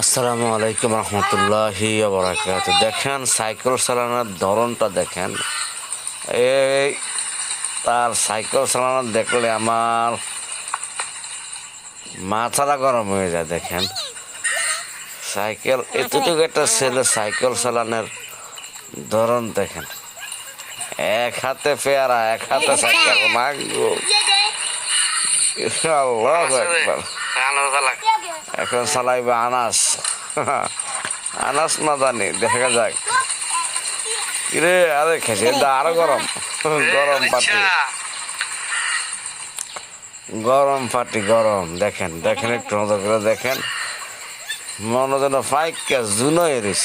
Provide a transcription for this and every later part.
আসসালামু আলাইকুম রহমতুল্লাহি বরাকাত দেখেন সাইকেল চালানোর ধরনটা দেখেন। এই তার সাইকেল চালানো দেখলে আমার মাথাটা গরম হয়ে যায় দেখেন। সাইকেল এতটুকু একটা ছেলে সাইকেল চালানোর ধরন দেখেন। এক হাতে পেয়ারা এক হাতে সাইকেল মাগো। আল্লাহু আকবার। এখন চালাইবে আনাস আনাস না জানি, দেখা যাক। কিরে, আরে খেছে আরও গরম। গরম পাটি গরম পাটি গরম। দেখেন দেখেন, একটু মতো করে দেখেন। মনে যেন ফাইকা জুনো এরিস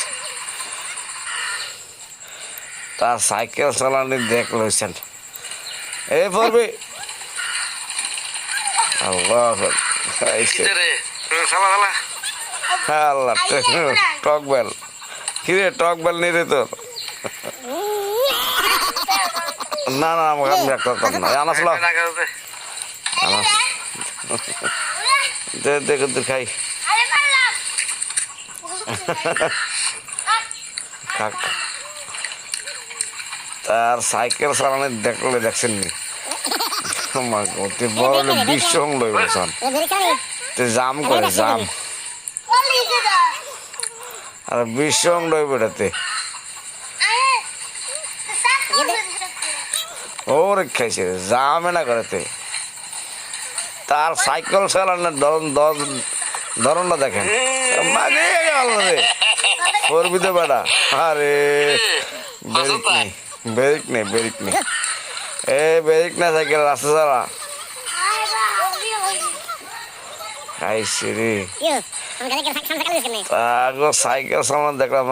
তার সাইকেল চালানি দেখ লইছেন। এই পড়বি। আল্লাহ হ্যাঁ, আল্লাহ টক বেল কিরে টক বেল নিরে তোর না না আমাকে আমি একটা করতাম না আনাস ল। আনাস। দে দেখে তুই খাই। খাক তার সাইকেল চালানো দেখলে দেখছেন নি? অতি বড় বিশ্ব লইব সন তুই জাম করে জাম। আর এটাতে। ওরে খাইছে জামে না করেতে। তার সাইকেল চালানোর ধরন ধরন- ধরনটা দেখেন। মাগে গেল রে। করবি তো বেটা। আরে বেরিক নেই বেরিক নেই বেরিক নেই। এ বেরিক না সাইকেল রাস্তা চালা। খাইছি রে। সাইকেল সামান দেখলাম।